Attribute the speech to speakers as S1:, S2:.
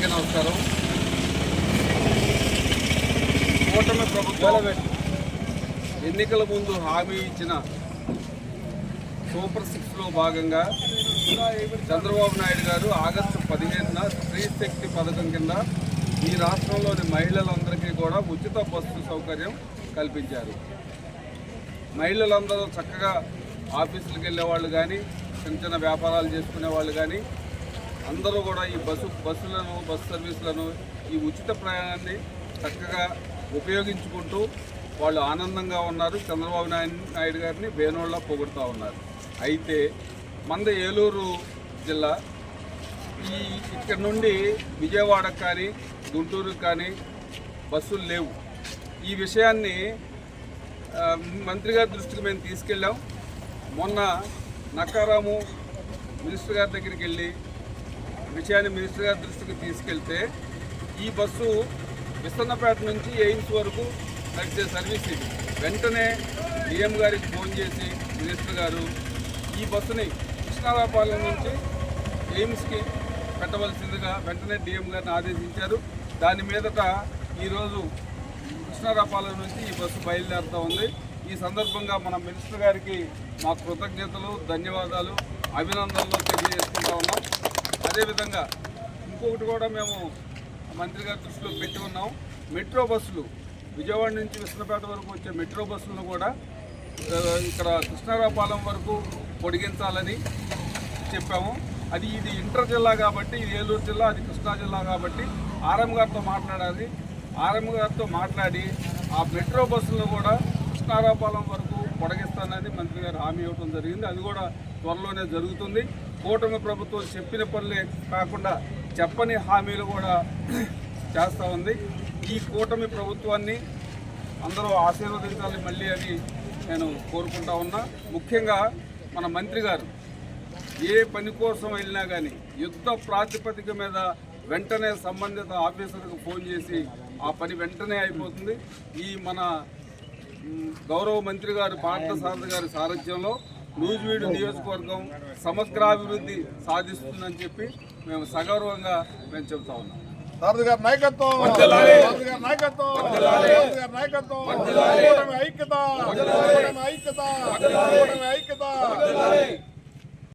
S1: అందరికీ నమస్కారం. కూటమి ప్రభుత్వం ఎన్నికల ముందు హామీ ఇచ్చిన సూపర్ సిక్స్లో భాగంగా చంద్రబాబు నాయుడు గారు ఆగస్టు పదిహేనున స్త్రీ శక్తి పథకం కింద ఈ రాష్ట్రంలోని మహిళలందరికీ కూడా ఉచిత బస్సు సౌకర్యం కల్పించారు. మహిళలందరూ చక్కగా ఆఫీసులకు వెళ్ళే వాళ్ళు కానీ చిన్న చిన్న వ్యాపారాలు చేసుకునే వాళ్ళు కానీ అందరూ కూడా ఈ బస్సు బస్సులను బస్సు సర్వీసులను ఈ ఉచిత ప్రయాణాన్ని చక్కగా ఉపయోగించుకుంటూ వాళ్ళు ఆనందంగా ఉన్నారు. చంద్రబాబు నాయుడు నాయుడు గారిని వేణోళ్ళ పొగుడుతూ ఉన్నారు. అయితే మంద ఏలూరు జిల్లా ఈ ఇక్కడ నుండి విజయవాడకు కానీ గుంటూరుకు కానీ బస్సులు లేవు. ఈ విషయాన్ని మంత్రి గారి దృష్టికి మేము తీసుకెళ్ళాం. మొన్న నక్కారాము మినిస్టర్ గారి దగ్గరికి వెళ్ళి విషయాన్ని మినిస్టర్ గారి దృష్టికి తీసుకెళ్తే ఈ బస్సు విస్తన్నపేట నుంచి ఎయిమ్స్ వరకు నడిచే సర్వీస్ ఇది. వెంటనే డిఎం గారికి ఫోన్ చేసి మినిస్టర్ గారు ఈ బస్సుని కృష్ణారాపాలెం నుంచి ఎయిమ్స్కి పెట్టవలసిందిగా వెంటనే డిఎం గారిని ఆదేశించారు. దాని మీదట ఈరోజు కృష్ణారాపాలెం నుంచి ఈ బస్సు బయలుదేరుతూ ఉంది. ఈ సందర్భంగా మన మినిస్టర్ గారికి మా కృతజ్ఞతలు ధన్యవాదాలు అభినందనలు తెలియజేసుకుంటా ఉన్నాం. అదేవిధంగా ఇంకొకటి కూడా మేము మంత్రి గారి దృష్టిలో పెట్టి ఉన్నాం. మెట్రో బస్సులు విజయవాడ నుంచి విష్ణుపేట వరకు వచ్చే మెట్రో బస్సులను కూడా ఇక్కడ కృష్ణారాపాలెం వరకు పొడిగించాలని చెప్పాము. అది ఇది ఇంటర్ జిల్లా కాబట్టి ఇది ఏలూరు జిల్లా అది కృష్ణా జిల్లా కాబట్టి ఆర్ఎం గారితో మాట్లాడాలి. ఆర్ఎం గారితో మాట్లాడి ఆ మెట్రో బస్సులను కూడా కృష్ణారాపాలెం వరకు పొడిగిస్తానని మంత్రి గారు హామీ ఇవ్వడం జరిగింది. అది కూడా త్వరలోనే జరుగుతుంది. కూటమి ప్రభుత్వం చెప్పిన పనులే కాకుండా చెప్పని హామీలు కూడా చేస్తూ ఉంది. ఈ కూటమి ప్రభుత్వాన్ని అందరూ ఆశీర్వదించాలి మళ్ళీ అని నేను కోరుకుంటా ఉన్నా. ముఖ్యంగా మన మంత్రి గారు ఏ పని కోసం వెళ్ళినా కానీ యుద్ధ ప్రాతిపదిక మీద వెంటనే సంబంధిత ఆఫీసర్కు ఫోన్ చేసి ఆ పని వెంటనే అయిపోతుంది. ఈ మన గౌరవ మంత్రి గారు పార్థసారథి గారి సారథ్యంలో నూజివీడు నియోజకవర్గం సమగ్రాభివృద్ధి సాధిస్తుందని చెప్పి మేము సగౌరవంగా మేము చెబుతా ఉన్నాం.
S2: గారి నాయకత్వం! నాయకత్వం! నాయకత్వం! ఐక్యత! ఐక్యత! ఐక్యత!